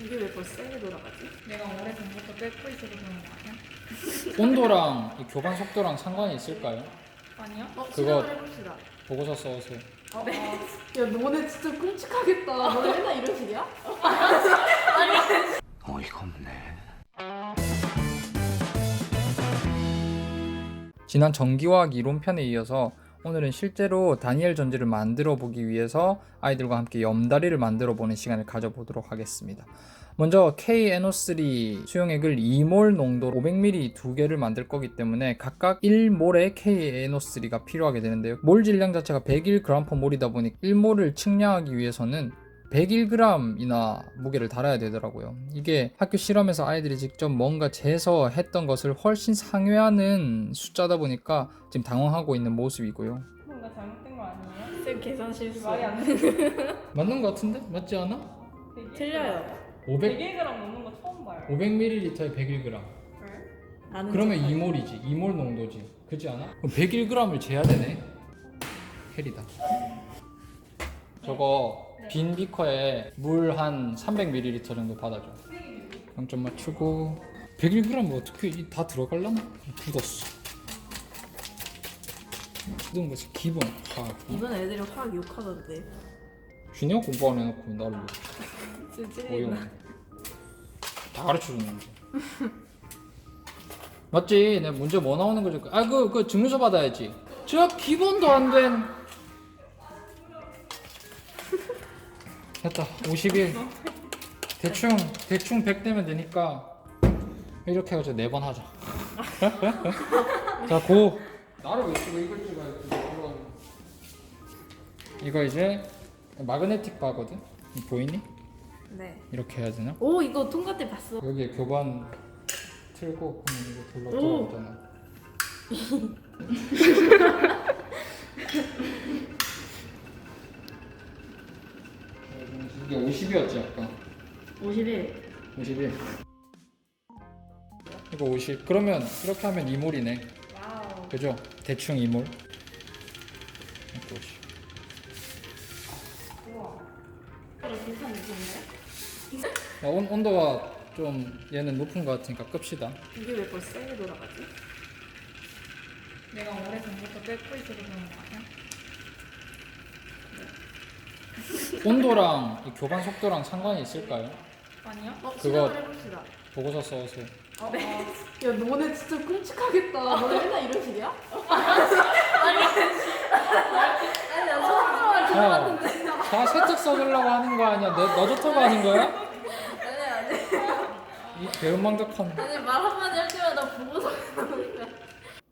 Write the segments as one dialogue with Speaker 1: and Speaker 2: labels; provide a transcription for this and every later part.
Speaker 1: 이게 왜 벌써 세게 돌아가지?
Speaker 2: 내가 오래 전부터 뺏고 있어서 그런 거 아니야?
Speaker 3: 온도랑 이 교반 속도랑 상관이 있을까요?
Speaker 2: 아니요?
Speaker 1: 어,
Speaker 3: 그거-
Speaker 1: 해봅시다.
Speaker 3: 보고서 써오세요.
Speaker 1: 야, 너네 진짜 끔찍하겠다. 너네 맨날 이런 식이야?
Speaker 4: 어이가 없네.
Speaker 3: 지난 전기화학 이론편에 이어서 오늘은 실제로 다니엘 전지를 만들어 보기 위해서 아이들과 함께 염다리를 만들어 보는 시간을 가져보도록 하겠습니다. 먼저 KNO3 수용액을 2몰 농도 500ml 두 개를 만들 거기 때문에 각각 1몰의 KNO3가 필요하게 되는데요. 몰 질량 자체가 101g/몰이다 보니 1몰을 측량하기 위해서는 101g이나 무게를 달아야 되더라고요. 이게 학교 실험에서 아이들이 직접 뭔가 재서 했던 것을 훨씬 상회하는 숫자다 보니까 지금 당황하고 있는 모습이고요.
Speaker 2: 뭔가 잘못된 거 아니에요?
Speaker 1: 쌤 계산 실수.
Speaker 2: 말이 안 돼.
Speaker 3: 맞는 것 같은데? 맞지 않아?
Speaker 1: 틀려요.
Speaker 3: 500,
Speaker 2: 100g 먹는 거 처음 봐요.
Speaker 3: 500ml에 101g.
Speaker 1: 아는
Speaker 3: 그러면
Speaker 1: 척하지.
Speaker 3: 2몰이지. 2몰 농도지. 그렇지 않아? 그럼 101g을 재야 되네. 헬이다. 저거 빈 비커에 물 한 300ml 정도 받아줘. 0점 맞추고 101g 어떻게 이- 다 들어갈라나? 굳었어. 굳은 것이 기본 파악.
Speaker 1: 이번 애들이 화학 욕하던데.
Speaker 3: 준영 공부 안 해놓고 나를
Speaker 1: 찌질이.
Speaker 3: 어이없네. 다 가르쳐주는데. 맞지? 내가 문제 뭐 나오는 거지? 아, 그, 그 증명서 받아야지. 저 기본도 안 된. 됐다. 51. 대충, 대충 100 되면 되니까. 이렇게 해가지고 네번 하자. 자, 고. 나를 왜 찍어? 이걸 찍어야지. 이거. 이제 마그네틱 바거든? 보이니?
Speaker 1: 네.
Speaker 3: 이렇게 해야 되나?
Speaker 1: 오, 이거 통과 때 봤어.
Speaker 3: 여기에 교반 틀고 그럼 이거 돌려
Speaker 1: 오.
Speaker 3: 들어가잖아. 50이었지 아까
Speaker 1: 51.
Speaker 3: 51 이거 50 그러면 이렇게 하면 2몰이네
Speaker 2: 와우.
Speaker 3: 그죠? 대충 2몰 이렇게 50
Speaker 1: 그래, 비슷한 느낌인데?
Speaker 3: 어, 온, 온도가 좀 얘는 높은 것 같으니까 끕시다
Speaker 1: 이게 왜 벌써 세게 돌아가지?
Speaker 2: 내가 오래 전부터 뺏고 있어서 그런 거 아니야?
Speaker 3: 온도랑 이 교반 속도랑 상관이 있을까요?
Speaker 2: 아니요?
Speaker 1: 어,
Speaker 3: 그거-
Speaker 1: 시작을 해봅시다.
Speaker 3: 보고서 써오세요
Speaker 1: 야, 너네 진짜 끔찍하겠다. 너네 맨날 이런 식이야? 아니, 나 처음 들어봤는데.
Speaker 3: 야, 다 세특 써주려고 하는 거 아니야? 너, 너 좋다고 하는 거야?
Speaker 1: 아니, 아니.
Speaker 3: 이 배은망덕한
Speaker 1: 아니, 말 한마디 할 때마다 보고서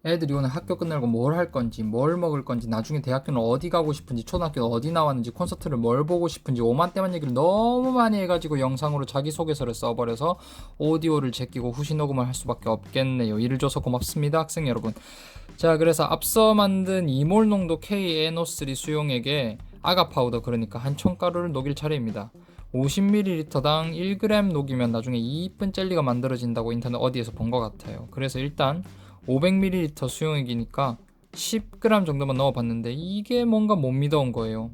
Speaker 3: 애들이 오늘 학교 끝나고 뭘 할 건지 뭘 먹을 건지 나중에 대학교는 어디 가고 싶은지 초등학교는 어디 나왔는지 콘서트를 뭘 보고 싶은지 오만때만 얘기를 너무 많이 해가지고 영상으로 자기소개서를 써버려서 오디오를 제끼고 후시 녹음을 할 수밖에 없겠네요. 일을 줘서 고맙습니다 학생 여러분. 자 그래서 앞서 만든 이몰 농도 KNO3 수용액에 아가 파우더 그러니까 한 총가루를 녹일 차례입니다. 50ml당 1g 녹이면 나중에 이쁜 젤리가 만들어진다고 인터넷 어디에서 본 것 같아요. 그래서 일단 500ml 수용액이니까 10g 정도만 넣어봤는데 이게 뭔가 못 믿어온 거예요.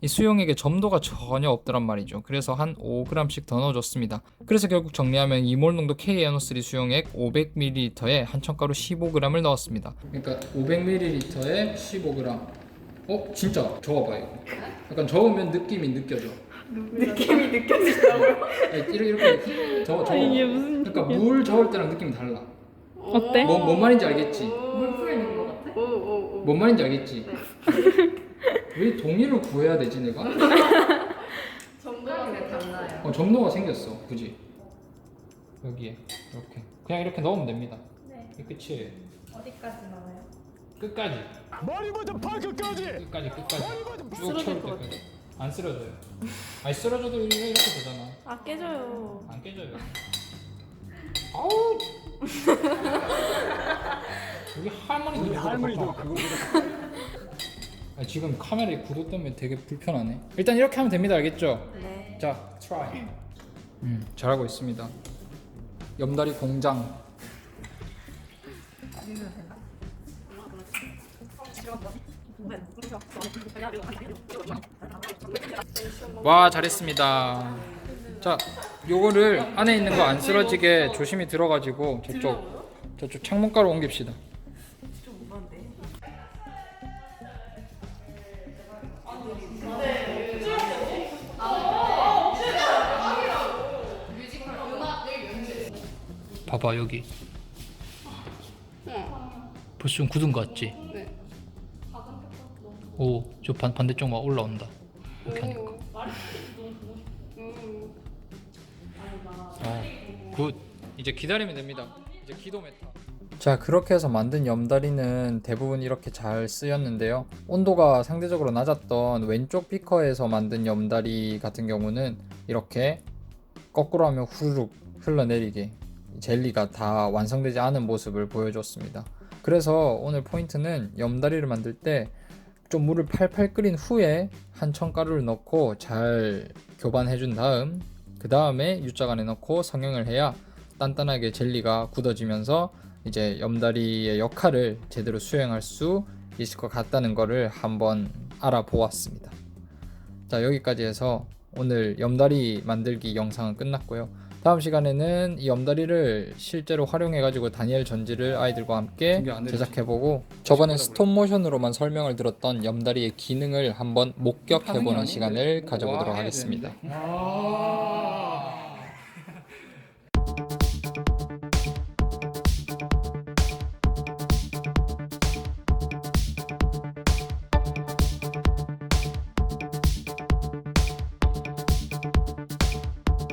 Speaker 3: 이 수용액에 점도가 전혀 없더란 말이죠. 그래서 한 5g씩 더 넣어줬습니다. 그래서 결국 정리하면 이몰 농도 KNO3 수용액 500ml에 한천가루 15g을 넣었습니다. 그러니까 500ml에 15g. 어? 진짜 저어봐 이거. 약간 저으면 느낌이 느껴져.
Speaker 1: 느낌이 느껴진다고요?
Speaker 3: 아니, 이렇게 이렇게 저어 저어. 그러니까 물 저을 때랑 느낌이 달라.
Speaker 2: 어때?
Speaker 3: 뭐, 뭔 말인지 알겠지?
Speaker 1: 물 뿌리는 거 같아? 오, 오, 오.
Speaker 3: 뭔 말인지 알겠지? 왜 동의를 구해야 되지 내가?
Speaker 1: 정도가 달라요.
Speaker 3: 어, 점도가 생겼어 굳이 여기에 이렇게 그냥 이렇게 넣으면 됩니다
Speaker 2: 네.
Speaker 3: 이게 끝이에요
Speaker 2: 어디까지 나와요?
Speaker 3: 끝까지
Speaker 5: 머리부터 발끝까지
Speaker 3: 끝까지 끝까지 쭉
Speaker 1: 쓰러질
Speaker 3: 채울
Speaker 1: 것
Speaker 3: 때까지 안 쓰러져요 아니 쓰러져도 이렇게 되잖아
Speaker 1: 아, 깨져요.
Speaker 3: 안 깨져요 아우 여기 할머니도
Speaker 5: 우리 할머니도. 그거보다
Speaker 3: 아, 지금 카메라에 구도 때문에 되게 불편하네 일단 이렇게 하면 됩니다 알겠죠?
Speaker 1: 네.
Speaker 3: 자, try. 음, 잘하고 있습니다. 염다리 공장. 와, 잘했습니다. 자, 요거를 안에 있는 거 안 쓰러지게 조심히 들어가지고 저쪽 저쪽 창문가로 옮깁시다. 봐봐 여기. 벌써 좀 굳은 거 같지?
Speaker 1: 네.
Speaker 3: 오, 저 반, 반대쪽 막 올라온다. 이렇게 하니까.
Speaker 1: 음.
Speaker 3: 어, 굿. 이제 기다리면 됩니다. 이제 기도 메타. 자, 그렇게 해서 만든 염다리는 대부분 이렇게 잘 쓰였는데요. 온도가 상대적으로 낮았던 왼쪽 비커에서 만든 염다리 같은 경우는 이렇게 거꾸로 하면 후루룩 흘러내리게 젤리가 다 완성되지 않은 모습을 보여줬습니다. 그래서 오늘 포인트는 염다리를 만들 때 좀 물을 팔팔 끓인 후에 한 천 가루를 넣고 잘 교반해 준 다음 그 다음에 U자간에 넣고 성형을 해야 단단하게 젤리가 굳어지면서 이제 염다리의 역할을 제대로 수행할 수 있을 것 같다는 거를 한번 알아보았습니다. 자 여기까지 해서 오늘 염다리 만들기 영상은 끝났고요. 다음 시간에는 이 염다리를 실제로 활용해 가지고 다니엘 전지를 아이들과 함께 제작해 보고 저번에 스톱 모션으로만 설명을 들었던 염다리의 기능을 한번 목격해 보는 시간을 가져보도록 하겠습니다.
Speaker 5: 아